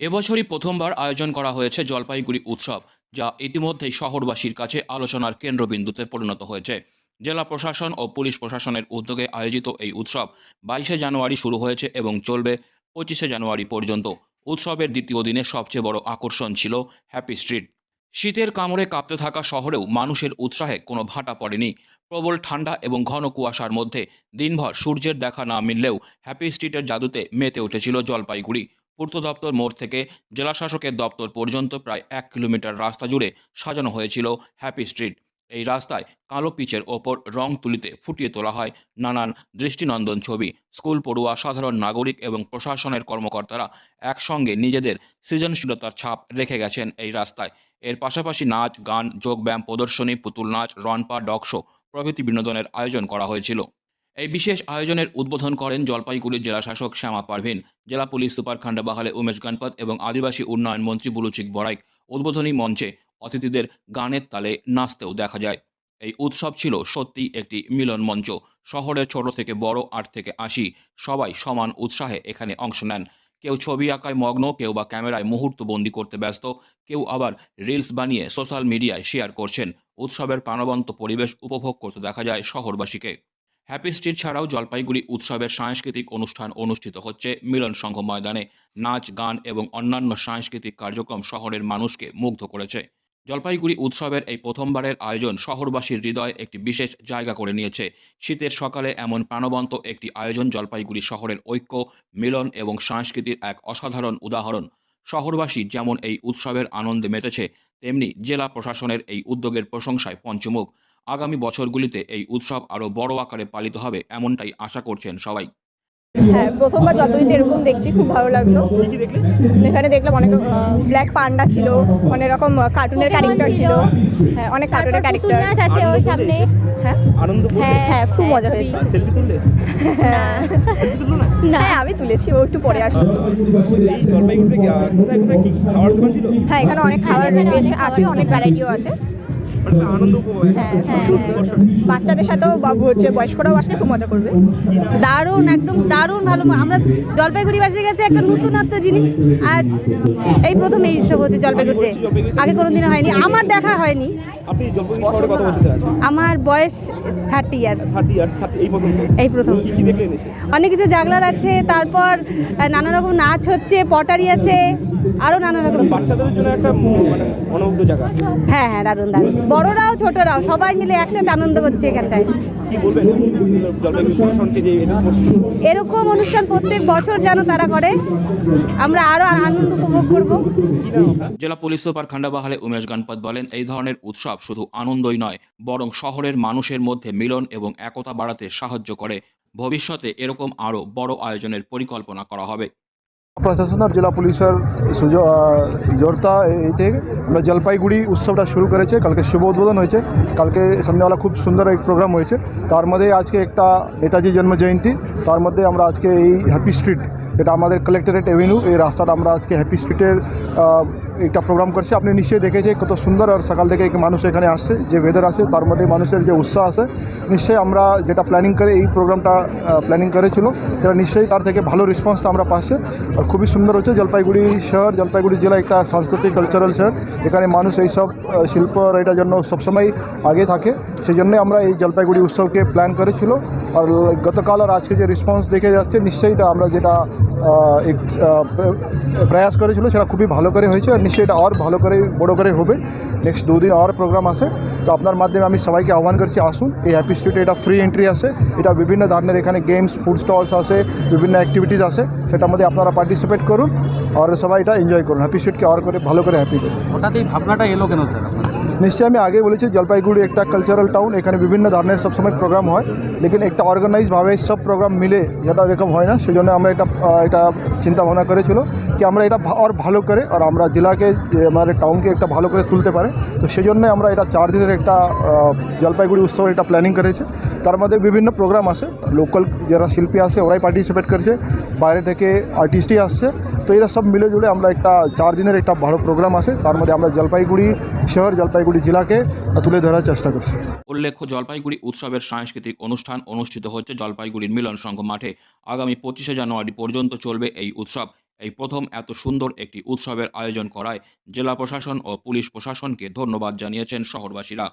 এবছরই প্রথমবার আয়োজন করা হয়েছে জলপাইগুড়ি উৎসব, যা ইতিমধ্যেই শহরবাসীর কাছে আলোচনার কেন্দ্রবিন্দুতে পরিণত হয়েছে। জেলা প্রশাসন ও পুলিশ প্রশাসনের উদ্যোগে আয়োজিত এই উৎসব বাইশে জানুয়ারি শুরু হয়েছে এবং চলবে পঁচিশে জানুয়ারি পর্যন্ত। উৎসবের দ্বিতীয় দিনে সবচেয়ে বড় আকর্ষণ ছিল হ্যাপি স্ট্রিট। শীতের কামড়ে কাঁপতে থাকা শহরেও মানুষের উৎসাহে কোনো ভাটা পড়েনি। প্রবল ঠান্ডা এবং ঘন কুয়াশার মধ্যে দিনভর সূর্যের দেখা না মিললেও হ্যাপি স্ট্রিটের জাদুতে মেতে উঠেছিল জলপাইগুড়ি। পূর্ত দপ্তর মোড় থেকে জেলাশাসকের দপ্তর পর্যন্ত প্রায় এক কিলোমিটার রাস্তা জুড়ে সাজানো হয়েছিল হ্যাপি স্ট্রিট। এই রাস্তায় কালো পিচের ওপর রং তুলিতে ফুটিয়ে তোলা হয় নানান দৃষ্টিনন্দন ছবি। স্কুল পড়ুয়া, সাধারণ নাগরিক এবং প্রশাসনের কর্মকর্তারা একসঙ্গে নিজেদের সৃজনশীলতার ছাপ রেখে গেছেন এই রাস্তায়। এর পাশাপাশি নাচ, গান, যোগব্যায়াম, প্রদর্শনী, পুতুল নাচ রনপা ডগ শো প্রভৃতি বিনোদনের আয়োজন করা হয়েছিল। এই বিশেষ আয়োজনের উদ্বোধন করেন জলপাইগুড়ির জেলাশাসক শ্যামা পারভিন, জেলা পুলিশ সুপার খান্ডাবাহালে উমেশ গণপত এবং আদিবাসী উন্নয়ন মন্ত্রী বুলুচিক বড়াইক উদ্বোধনী মঞ্চে অতিথিদের গানের তালে নাচতেও দেখা যায়। এই উৎসব ছিল সত্যি একটি মিলন মঞ্চ। শহরের ছোট থেকে বড়, আট থেকে আশি, সবাই সমান উৎসাহে এখানে অংশ নেন। কেউ ছবি আঁকায় মগ্ন, কেউ বা ক্যামেরায় মুহূর্ত বন্দি করতে ব্যস্ত, কেউ আবার রিলস বানিয়ে সোশ্যাল মিডিয়ায় শেয়ার করছেন। উৎসবের প্রাণবন্ত পরিবেশ উপভোগ করতে দেখা যায় শহরবাসীকে। হ্যাপি স্ট্রিট ছাড়াও জলপাইগুড়ি উৎসবের সাংস্কৃতিক অনুষ্ঠান অনুষ্ঠিত হচ্ছে মিলন সংঘ ময়দানে। নাচ, গান এবং অন্যান্য সাংস্কৃতিক কার্যক্রম শহরের মানুষকে মুগ্ধ করেছে। জলপাইগুড়ি উৎসবের এই প্রথমবারের আয়োজন শহরবাসীর হৃদয়ে একটি বিশেষ জায়গা করে নিয়েছে। শীতের সকালে এমন প্রাণবন্ত একটি আয়োজন জলপাইগুড়ি শহরের ঐক্য, মিলন এবং সংস্কৃতির এক অসাধারণ উদাহরণ। শহরবাসী যেমন এই উৎসবের আনন্দে মেতেছে, তেমনি জেলা প্রশাসনের এই উদ্যোগের প্রশংসায় পঞ্চমুখ। আগামী বছরগুলিতে এই উৎসব আরও বড় আকারে পালিত হবে এমনটাই আশা করছেন সবাই। হ্যাঁ প্রথমবার যতদিন এরকম দেখছি খুব ভালো লাগল। কি কি দেখলে এখানে দেখলাম অনেক ব্ল্যাক পান্ডা ছিল অনেক রকম কার্টুনের ক্যারেক্টার ছিল। হ্যাঁ অনেক কার্টুনের ক্যারেক্টার আছে ওই সামনে। হ্যাঁ। হ্যাঁ হ্যাঁ খুব মজা খুবই। হয়েছে না। হ্যাঁ আমি তুলেছি ও একটু পরে আসব। হ্যাঁ এখানে অনেক খাবার আছে অনেক ভ্যারাইটিও আছে। আনন্দ উপভোগ হ্যাঁ। বাচ্চাদের সাথেও বাবু হচ্ছে বয়স্করাও আসলে খুব মজা করবে। দারুণ একদম দারুণ ভালো আমরা জলপাইগুড়ি জলপাইগুড়িবাসীর কাছে একটা নতুনত্ব জিনিস। আজ এই প্রথম এই উৎসব হচ্ছে জলপাইগুড়িতে। আগে কোনো দিন হয়নি আমার দেখা হয়নি। আমার বয়স থার্টি ইয়ার্স থার্টি ইয়ার্স এই প্রথম। অনেক কিছু জাগলার আছে তারপর নানা রকম নাচ হচ্ছে পটারি আছে আরও নানা রকম। মানে বাচ্চাদের জন্য একটা ম- অনবদ্য জায়গা। হ্যাঁ হ্যাঁ দারুণ দারুণ। বড়রাও ছোটরাও সবাই মিলে একসাথে আনন্দ করছে এখানটায়। এরকম অনুষ্ঠান? প্রত্যেক বছর যেন তারা করে আমরা আরও আনন্দ উপভোগ করব। জেলা পুলিশ সুপার খান্ডাবাহালে উমেশ গণপত বলেন এই ধরনের উৎসব শুধু আনন্দই নয় বরং শহরের মানুষের মধ্যে মিলন এবং একতা বাড়াতে সাহায্য করে। ভবিষ্যতে এরকম আরও বড় আয়োজনের পরিকল্পনা করা হবে। প্রশাসন আর জেলা পুলিশের জোরতা এই থেকে আমরা জলপাইগুড়ি উৎসবটা শুরু করেছে। কালকে শুভ উদ্বোধন হয়েছে। কালকে সন্ধ্যাবেলা খুব সুন্দর এক প্রোগ্রাম হয়েছে। তার মধ্যে আজকে একটা নেতাজি জন্ম জয়ন্তী তার মধ্যে আমরা আজকে এই হ্যাপি স্ট্রিট এটা আমাদের কালেক্টরেট এভিনিউ এই রাস্তাটা আমরা আজকে হ্যাপি স্ট্রিটের একটা প্রোগ্রাম করছি। আপনি নিশ্চয়ই দেখেছে কত সুন্দর আর সকাল থেকে মানুষ এখানে আসছে, যে ওয়েদার আছে তার মধ্যে মানুষের যে উৎসাহ আছে। নিশ্চয়ই আমরা যেটা প্ল্যানিং করে, এই প্রোগ্রামটা প্ল্যানিং করেছিল, সেটা নিশ্চয়ই তার থেকে ভালো রেসপন্সটা আমরা পাচ্ছি। আর খুবই সুন্দর হচ্ছে জলপাইগুড়ি শহর, জলপাইগুড়ি জেলা একটা সাংস্কৃতিক কালচারাল শহর। এখানে মানুষ এইসব শিল্প এটার জন্য সবসময় আগে থাকে। সেই জন্যই আমরা এই জলপাইগুড়ি উৎসবকে প্ল্যান করেছিল। আর গতকাল আর আজকে যে রেসপন্স দেখে যাচ্ছে, নিশ্চয়ই এটা আমরা যেটা প্রয়াস করেছিল সেটা খুবই ভালো করে হয়েছে আর নিশ্চয়ই এটা আর ভালো করে, বড়ো করে হবে। নেক্সট দুদিন আর প্রোগ্রাম আছে। তো আপনার মাধ্যমে আমি সবাইকে আহ্বান করছি, আসুন। এই হ্যাপি স্ট্রিটে এটা ফ্রি এন্ট্রি আছে। এটা বিভিন্ন ধরনের এখানে গেমস ফুড স্টলস আছে, বিভিন্ন অ্যাক্টিভিটিস আছে। সেটার মধ্যে আপনারা পার্টিসিপেট করুন আর সবাই এটা এনজয় করুন। হ্যাপি স্ট্রিটকে আর করে ভালো করে হ্যাপি করুন। হঠাৎ এই ভাবনাটা এলো কেন স্যার নিশ্চয়ই আমি আগে বলেছি জলপাইগুড়ি একটা কালচারাল টাউন এখানে বিভিন্ন ধরনের সবসময় প্রোগ্রাম হয়। লেকিন একটা অর্গানাইজভাবে সব প্রোগ্রাম মিলে যেটা এরকম হয় না সেই জন্য আমরা এটা এটা চিন্তা ভাবনা করেছিল কি আমরা এটা আর ভালো করে, আর আমরা জেলাকে আমাদের টাউনকে একটা ভালো করে তুলতে পারে। তো সেই জন্য আমরা এটা চার দিনের একটা জলপাইগুড়ি উৎসবের এটা প্ল্যানিং করেছে। তার মধ্যে বিভিন্ন প্রোগ্রাম আছে। লোকাল যারা শিল্পী আছে, ওরাই পার্টিসিপেট করছে। বাইরে থেকে আর্টিস্টই আসছে। তো এরা সব মিলে জুড়ে আমরা একটা চার দিনের একটা ভালো প্রোগ্রাম আছে। তার মধ্যে আমরা জলপাইগুড়ি শহর, জলপাইগুড়ি জেলাকে তুলে ধরার চেষ্টা করছি। উল্লেখ্য, জলপাইগুড়ি উৎসবের সাংস্কৃতিক অনুষ্ঠান অনুষ্ঠিত হচ্ছে জলপাইগুড়ির মিলন সংঘ মাঠে। আগামী পঁচিশে জানুয়ারি পর্যন্ত চলবে এই উৎসব। এই প্রথম এত সুন্দর একটি উৎসবের আয়োজন করায় জেলা প্রশাসন ও পুলিশ প্রশাসনকে ধন্যবাদ জানিয়েছেন শহরবাসীরা।